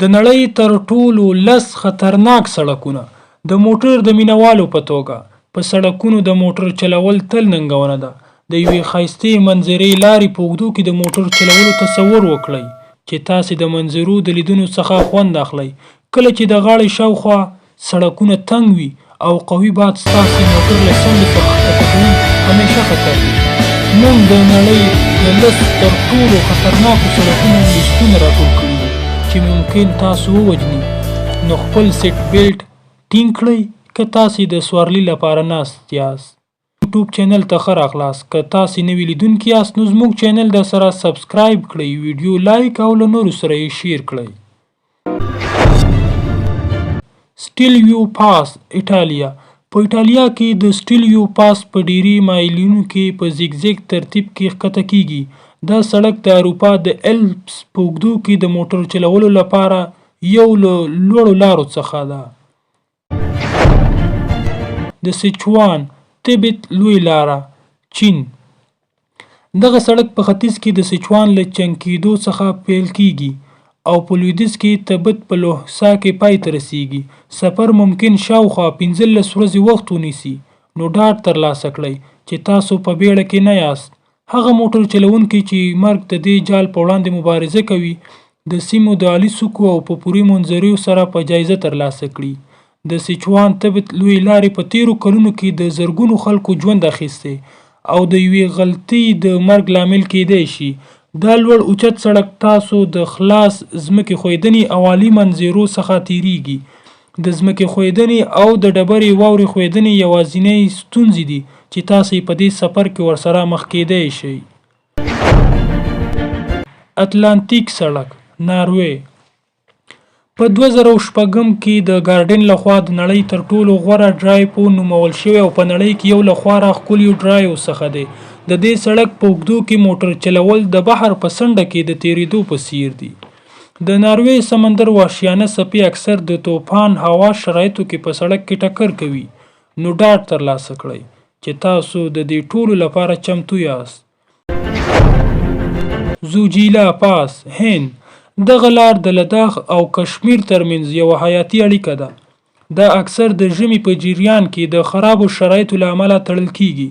د نړۍ تر ټولو لس خطرناک سړکونه د موټر د مینوالو په توګه. په سړکونو د موټر چلول تل ننګونه ده. د یوې ښایستې منظرې لارې په اوږدو کې د موټر چلولو تصور وکړئ چې تاسې د منظرو د لیدلو څخه خوند اخلئ. کله چې د غاړې شاوخوا سړکونه تنګ وي او قوي باد ستاسې موټر له څنډې څخه ښکته کوي همیشه خطر وي. موږ د نړۍ د لس تر ټولو خطرناکو سړکونو لیستونه راټول دي چې ممکن تاسو ووجني. نو خپل سیټ بیلټ ټینګ کړئ که تاسې د سوارلي لپاره ناست یاست. یوټیوب چینل ته ښه راغلاست. که تاسې نوي لیدونکي یاست نو زموږ چینل د سره سبسکرایب کړئ ویډیو لایک او له نورو سره یې شیر کړئ. سټیلویو پاس ایټالیا. په ایټالیا کې د سټیلویو پاس په ډیری مایلونو کې په زیګزیګ ترتیب کې ښکته کیږي دا سړک د اروپا د الپس په اوږدو کې د موټر چلولو لپاره یو له لوړو لارو څخه ده. د سیچوان تبت لوی لاره چین. دغه سړک په ختیځ کې د سیچوان له چنګېدو څخه پیل کیږي او په لویدیځ کې تبت په لوحسا کې پای ته رسیږي. سفر ممکن شاوخوا 15 ورځې وخت ونیسي. نو ډاډ ترلاسه کړئ چې تاسو په بیړه کې نه یاست هغه موټر چلوونکي چې مرګ د دې جال په وړاندې مبارزه کوي د سیمو د عالی سکو او په پوري منظریو سره په جایزه ترلاسه کړي. د سیچوان تبت لوی لارې په تیرو کلونو کې د زرګونو خلکو ژوند اخیستی او د یوې غلطۍ د مرګ لامل کیدی شي. دا لوړ اوچت سړک تاسو د خلاص ځمکې ښویدنې او عالي منظرو څخه تیریږي د ځمکې ښویدنې او د ډبرې واورې ښویدنې یوازینۍ ستونزې دي چې تاسو په دې سفر کې ورسره مخ کیدی شئ. اتلانتیک سړک ناروې. په 2016 کې د ګارډن لخوا د نړۍ تر ټولو غوره ډرایو نومول شوی او په نړۍ کې یو له خورا ښکلیو ډرایو څخه دی. د دې سړک په اوږدو کې موټر چلول د بحر په څنډه کې د تیریدو په څیر دي د ناروې سمندر وحشیانه څپې اکثر د طوفان هوا شرایطو کې په سړک کې ټکر کوي. نو ډاډ ترلاسه کړئ چې تاسو د دې ټولو لپاره چمتو یاست. زوجیلا پاس هند. دغه لار د لداخ او کشمیر ترمنځ یوه حیاتي اړیکه ده. دا اکثر د ژمي په جریان کې د خرابو شرایطو له امله تړل کیږي.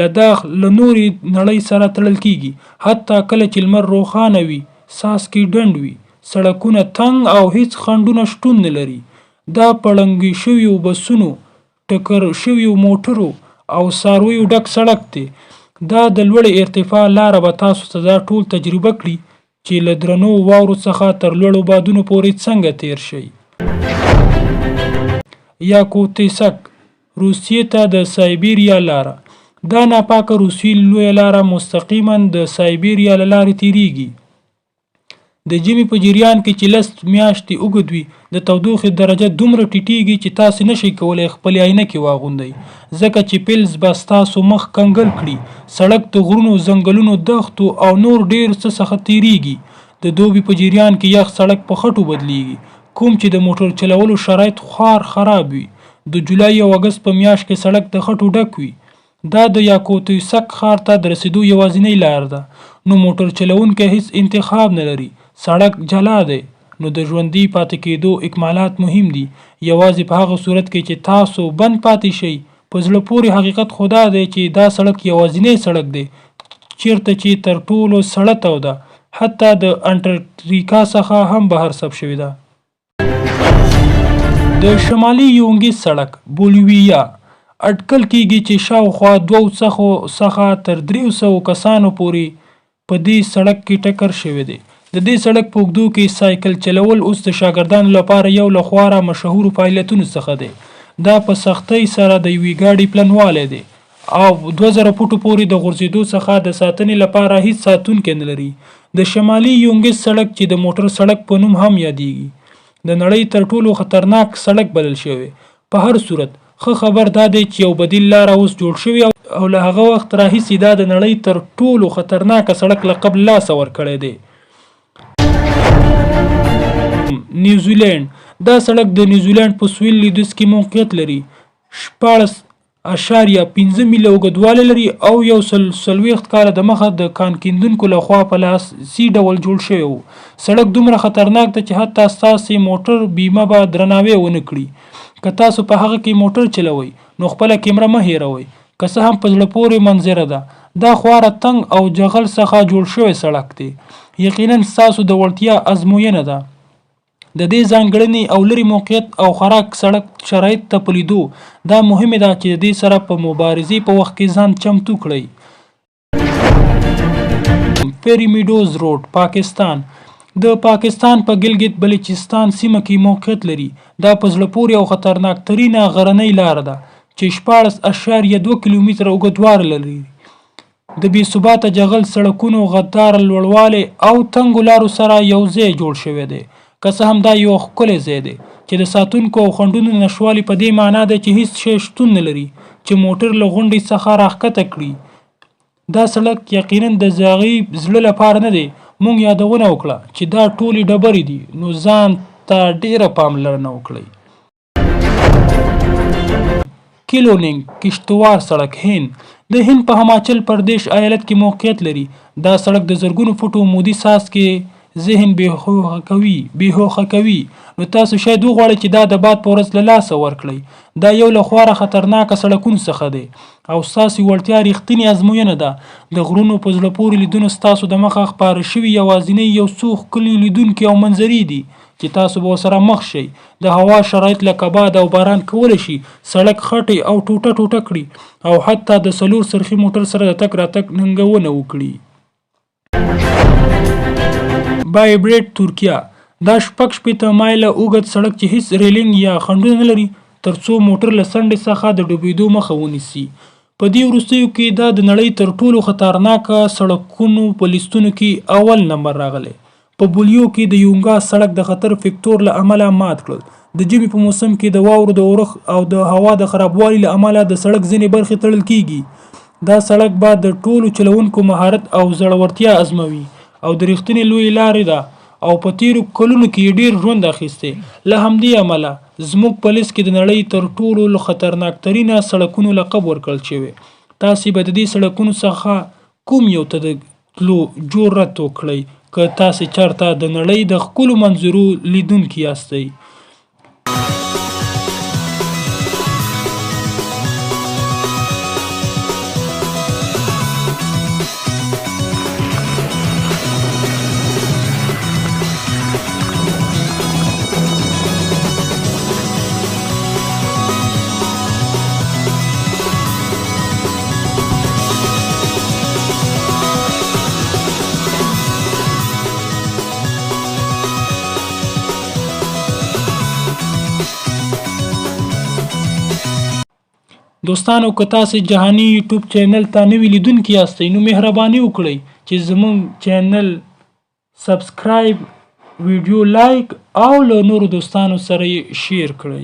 لداخ له نورې نړۍ سره تړل کیږي. حتی کله چې لمر روښانه وي ساسکي ډنډ وي سړکونه تنګ او هیڅ خنډونه شتون نه لري. دا پړنګې شویو بسونو ټکر شویو موټرو او څارویو ډک سړک دی. دا د لوړې ارتفاع لاره به تاسو ته دا ټول تجربه کړي چې له درنو واورو څخه تر لوړو بادونو پورې څنګه تیر شئ. یاکوتسک روسیې ته د سایبیریا لاره. دا ناپاکه روسي لویه لاره مستقیما د سایبیریا له لارې تیریږي د ژمي په جریان کې چې لس میاشتې اوږد وي د تودوخې درجه دومره ټیټیږي چې تاسې نشئ کولی خپلې عینکې واغوندئ. ځکه چې پیلز به ستاسو مخ کنګل کړي سړک د غرونو ځنګلونو دښتو او نور ډیر څه څخه تیریږي د دوبي په جریان کې یخ سړک په خټو بدلیږي کوم چې د موټر چلولو شرایط خوار خراب وي د جولای او اګست په میاشت کې سړک د خټو ډک وي. دا د یاکوتسک ښار ته د رسیدو یوازینۍ لار ده. نو موټر چلوونکی هیڅ انتخاب نه لري سړک جلا دی. نو د ژوندي پاتې کېدو اکمالات مهم دي. یوازې په هغه صورت کې چې تاسو بند پاتې شئ په زړه پورې حقیقت خدا دی چې دا سړک یوازینی سړک دی. چیرته چې تر ټولو سړه توده حتی د انټارکټیکا څخه هم بهر ثبت شوې ده. د شمالي یونګي سړک بولیویا اټکل کیږي چې شاوخوا دوو څخه تر دریو سوو کسانو پورې په دې سړک کې ټکر شوی دی د دې سړک په اوږدو کې سایکل چلول اوس د شاګردانو لپاره یو له خورا مشهورو فعالیتونو څخه دی. دا په سختۍ سره د یوې ګاډي پلنوالی دی او 2000 فوټو پورې د غورځېدو څخه د ساتنې لپاره هیڅ ساتونکی نه لري. د شمالي یونګس سړک چې د موټر سړک په نوم هم یادېږي د نړۍ تر ټولو خطرناک سړک بلل شوی. په هر صورت ښه خبر دا دی چې یو بدیل لاره اوس جوړ شوی او له هغه وخت راهیسې دا د نړۍ تر ټولو خطرناک سړک لقب لاسه ورکړی دی نیوزیلند دا سړک د نیوزیلند په سویل لویدیځ کې موقعیت لري. شپاړس اشاریه پنځه میله اوږدوالی لري او یو سل څلوېښت کاله دمخه د کان کیندونکو لخوا په لاسي ډول جوړ شوی و. سړک دومره خطرناک ده چې حتی ستاسې موټر بیمه به درناوی ونه کړي. که تاسو په هغه کې موټر چلوئ نو خپله کیمره مه هیروئ که څه هم په زړه پورې منظره ده. دا خواره تنګ او جغل څخه جوړ شوی سړک دی. یقینا ستاسو د وړتیا ازموینه ده د دې ځانګړنې او لرې موقعیت او خراک سړک شرایط ته په لیدو دا مهمه ده چې د دې سره په مبارزې په وخت کې ځان چمتو کړئ. پیری میډوز روډ پاکستان. د پاکستان په ګلګت بلوچستان سیمه کې موقعیت لري. دا په زړه پورې او خطرناک ترینه غرنۍ لار ده چې شپاړس اشاریه دوه کیلومتره اوږدوار لري. د بې ثباته جغل سړکونو غدار لوړوالی او تنګو لارو سره یو ځای جوړ شوی دی که څه هم دا یو ښکلی ځای دی چې د ساتونکو او خنډونو نشتوالي په دې معنا ده چې هیڅ شی شتون نه لري چې موټر له غونډۍ څخه راښکته کړي. دا سړک یقینا د زاغي زړه لپاره نه دی. مونږ یادونه وکړه چې دا ټولې ډبرې دي نو ځان ته ډیره پاملرنه وکړئ. کیلونینګ کشتوار سړک هند. د هند په هماچل پردیش ایالت کې موقعیت لري. دا سړک د زرګونو فوټو مودي ساس کې ذهن بېهوښه کوي بېهوښه کوي. نو تاسو شاید وغواړئ چې دا د باد په ورځ له لاسه ورکړئ. دا یو له خورا خطرناکه سړکونو څخه دی. او ستاسې وړتیا ریښتینې ازموینه ده. د غرونو په زړه پورې لیدونو ستاسو د مخه خپاره شوي یوازینی یو څو ښکلي لیدونکي او منظرې دي چې تاسو به ورسره مخ شئ. د هوا شرایط لکه باد او باران کولی شي سړک خټې او ټوټه ټوټه کړي او حتی د څلور سرخي موټر سره د تګ راتګ ننګونه وکړي بایبریټ ترکیه. دا شپږ شپېته مایله اوږد سړک چې هیڅ ریلینګ یا خنډونه نه لري ترڅو موټر له څنډې څخه د ډوبېدو مخه ونیسي. په دې وروستیو کې دا د نړۍ تر ټولو خطرناکه سړکونو په لیستونو کې اول نمبر راغلی. په بولیو کې د یونګا سړک د خطر فکتور له امله مات کړل. د ژمي په موسم کې د واورو د اورښت او د هوا د خرابوالي له امله د سړک ځینې برخې تړل کیږي. دا سړک به د ټولو چلوونکو مهارت او زړورتیا ازموي او د رښتینې لویې لارې ده. او په تیرو کلونو کې ډیر ژوند اخیستی. له همدې امله زموږ په لیست کې د نړۍ تر ټولو خطرناک ترینه سړکونو لقب ورکړل شوی. تاسې به د دې سړکونو څخه کوم یو ته د تلو جرأت وکړئ که تاسې چېرته د نړۍ د ښکلو منظرو لیدونکي یاستئ دوستانو که تاسې جهاني یوټیوب چینل ته نوي لیدونکي یاستئ نو مهرباني وکړئ چې زموږ چینل سبسکرایب ویډیو لایک او له نورو دوستانو سره یې شیر کړئ